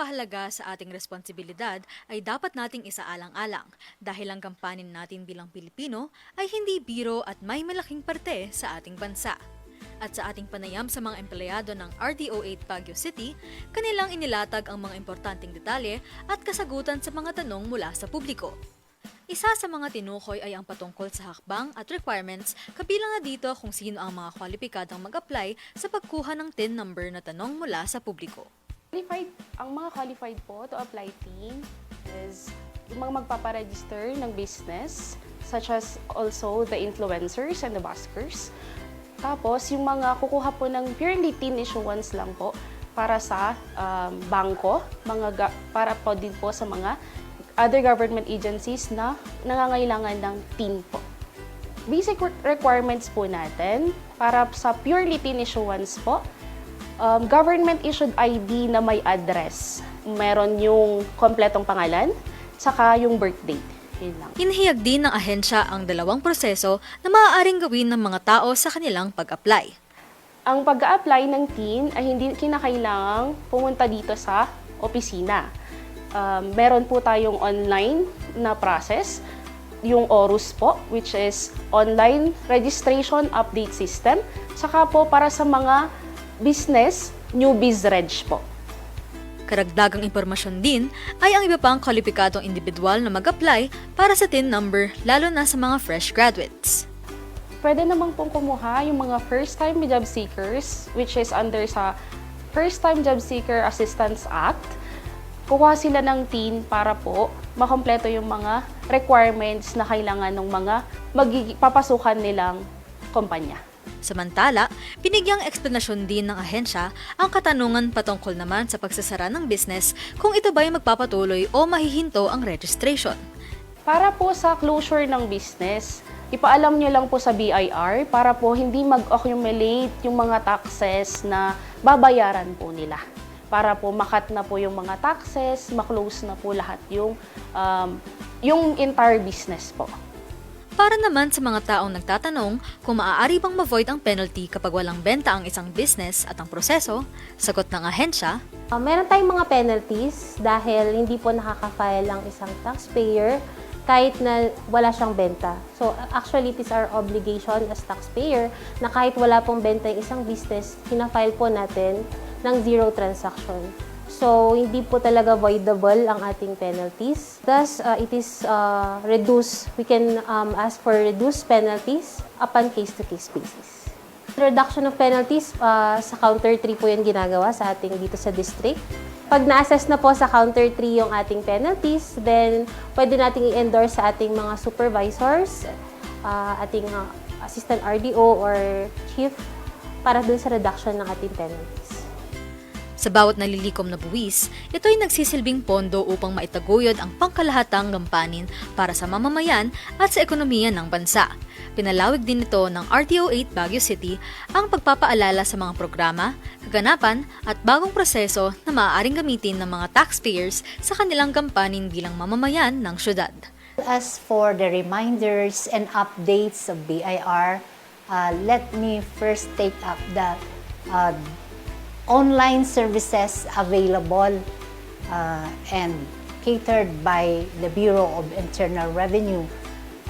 napakapahalaga sa ating responsibilidad ay dapat nating isaalang-alang dahil ang kampanin natin bilang Pilipino ay hindi biro at may malaking parte sa ating bansa. At sa ating panayam sa mga empleyado ng RDO8 Baguio City, kanilang inilatag ang mga importanteng detalye at kasagutan sa mga tanong mula sa publiko. Isa sa mga tinukoy ay ang patungkol sa hakbang at requirements, kabilang na dito kung sino ang mga kwalipikadong mag-apply sa pagkuha ng TIN number na tanong mula sa publiko. Qualified, ang mga qualified po to apply team is yung mga magpaparegister ng business, such as also the influencers and the buskers. Tapos, yung mga kukuha po ng purely TIN issuance lang po para sa um, bangko, mga ga- para po din po sa mga other government agencies na nangangailangan ng TIN po. Basic re- requirements po natin para sa purely TIN issuance po, um, government-issued ID na may address. Meron yung kompletong pangalan, saka yung birth date. Yun lang. Inihiyag din ng ahensya ang dalawang proseso na maaaring gawin ng mga tao sa kanilang pag-apply. Ang pag apply ng TIN ay hindi kinakailangang pumunta dito sa opisina. Um, meron po tayong online na process, yung ORUS po, which is Online Registration Update System. Saka po para sa mga business, new BizReg po. Karagdagang impormasyon din ay ang iba pang kwalipikadong individual na mag-apply para sa TIN number lalo na sa mga fresh graduates. Pwede namang pong kumuha yung mga first-time job seekers, which is under sa First-Time Job Seeker Assistance Act. Kukuha sila ng TIN para po makompleto yung mga requirements na kailangan ng mga magigi- papasukan nilang kumpanya. Samantala, binigyang eksplanasyon din ng ahensya ang katanungan patungkol naman sa pagsasara ng business kung ito ba'y magpapatuloy o mahihinto ang registration. Para po sa closure ng business, ipaalam nyo lang po sa BIR para po hindi mag-accumulate yung mga taxes na babayaran po nila. Para po makat na po yung mga taxes, maklose na po lahat yung, um, yung entire business po. Para naman sa mga taong nagtatanong kung maaari bang ma-void ang penalty kapag walang benta ang isang business at ang proseso, sagot ng ahensya, Uh, meron tayong mga penalties dahil hindi po nakaka-file ang isang taxpayer kahit na wala siyang benta. So actually, it is our obligation as taxpayer na kahit wala pong benta yung isang business, kinafile po natin ng zero transaction. So, hindi po talaga voidable ang ating penalties. Thus, uh, it is uh, reduced. We can um, ask for reduced penalties upon case-to-case basis. Reduction of penalties, uh, sa counter 3 po yan ginagawa sa ating dito sa district. Pag na-assess na po sa counter 3 yung ating penalties, then pwede nating i-endorse sa ating mga supervisors, uh, ating uh, assistant RDO or chief para dun sa reduction ng ating penalties. Sa bawat nalilikom na buwis, ito ay nagsisilbing pondo upang maitaguyod ang pangkalahatang gampanin para sa mamamayan at sa ekonomiya ng bansa. Pinalawig din ito ng RTO8 Baguio City ang pagpapaalala sa mga programa, kaganapan at bagong proseso na maaaring gamitin ng mga taxpayers sa kanilang gampanin bilang mamamayan ng syudad. As for the reminders and updates of BIR, uh, let me first take up the uh, online services available uh, and catered by the Bureau of Internal Revenue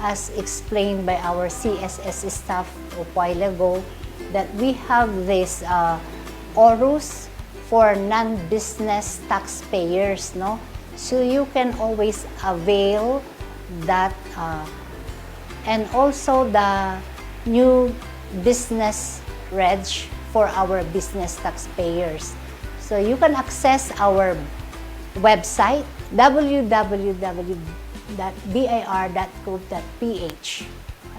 as explained by our CSS staff a while ago that we have this uh, ORUS for non-business taxpayers, no? So you can always avail that uh, and also the new business reg for our business taxpayers. So you can access our website www.bir.gov.ph.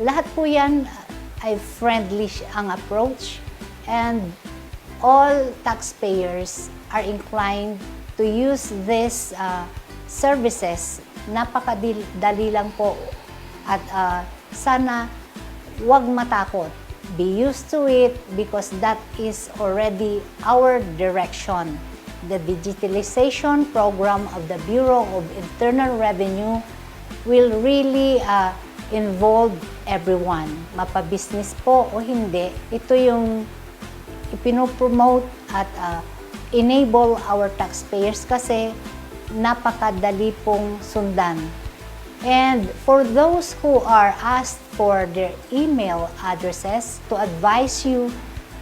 Lahat po yan ay friendly ang approach and all taxpayers are inclined to use these uh, services. Napakadali lang po at uh, sana wag matakot. Be used to it because that is already our direction. The digitalization program of the Bureau of Internal Revenue will really uh, involve everyone. Mapabusiness po o hindi, ito yung ipinopromote at uh, enable our taxpayers kasi napakadali pong sundan. And for those who are asked for their email addresses, to advise you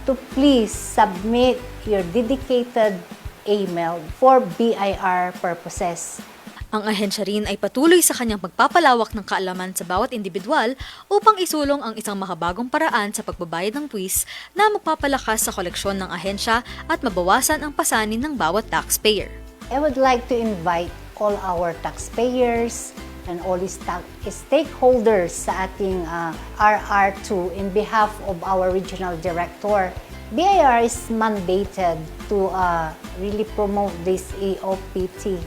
to please submit your dedicated email for BIR purposes. Ang ahensya rin ay patuloy sa kanyang pagpapalawak ng kaalaman sa bawat individual upang isulong ang isang makabagong paraan sa pagbabayad ng buwis na magpapalakas sa koleksyon ng ahensya at mabawasan ang pasanin ng bawat taxpayer. I would like to invite all our taxpayers and all sta- stakeholders sa ating uh, RR2 in behalf of our regional director. BIR is mandated to uh, really promote this EOPT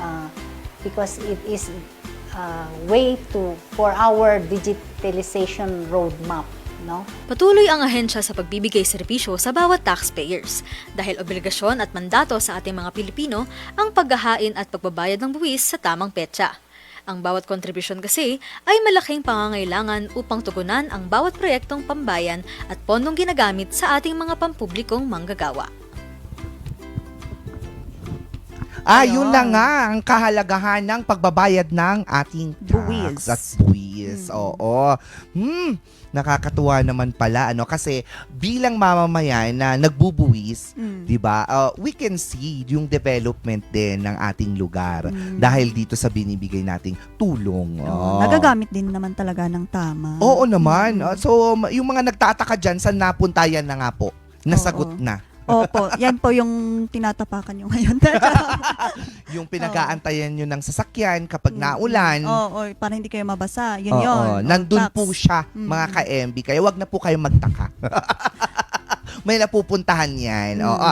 uh, because it is a way to for our digitalization roadmap. No? Patuloy ang ahensya sa pagbibigay serbisyo sa bawat taxpayers dahil obligasyon at mandato sa ating mga Pilipino ang paghahain at pagbabayad ng buwis sa tamang petsa. Ang bawat kontribusyon kasi ay malaking pangangailangan upang tugunan ang bawat proyektong pambayan at pondong ginagamit sa ating mga pampublikong manggagawa. Ah, yun na nga ang kahalagahan ng pagbabayad ng ating tax Buwis. at buwis. Oo. Hmm, nakakatuwa naman pala ano kasi bilang mamamayan na nagbubuwis, Mm. 'di ba? uh, we can see yung development din ng ating lugar Mm. dahil dito sa binibigay nating tulong. Oo, Oo. Nagagamit din naman talaga ng tama. Oo naman. Mm. Uh, so yung mga nagtataka diyan sa napuntayan na nga po. Nasagot Oo. na. Opo, yan po yung tinatapakan nyo ngayon. Yung pinag-aantayan nyo ng sasakyan kapag naulan. Oo, para hindi kayo mabasa. Yun Oo, yun. Oo, nandun tax. po siya, mga ka-MB. Kaya wag na po kayo magtaka. May napupuntahan yan. Oo.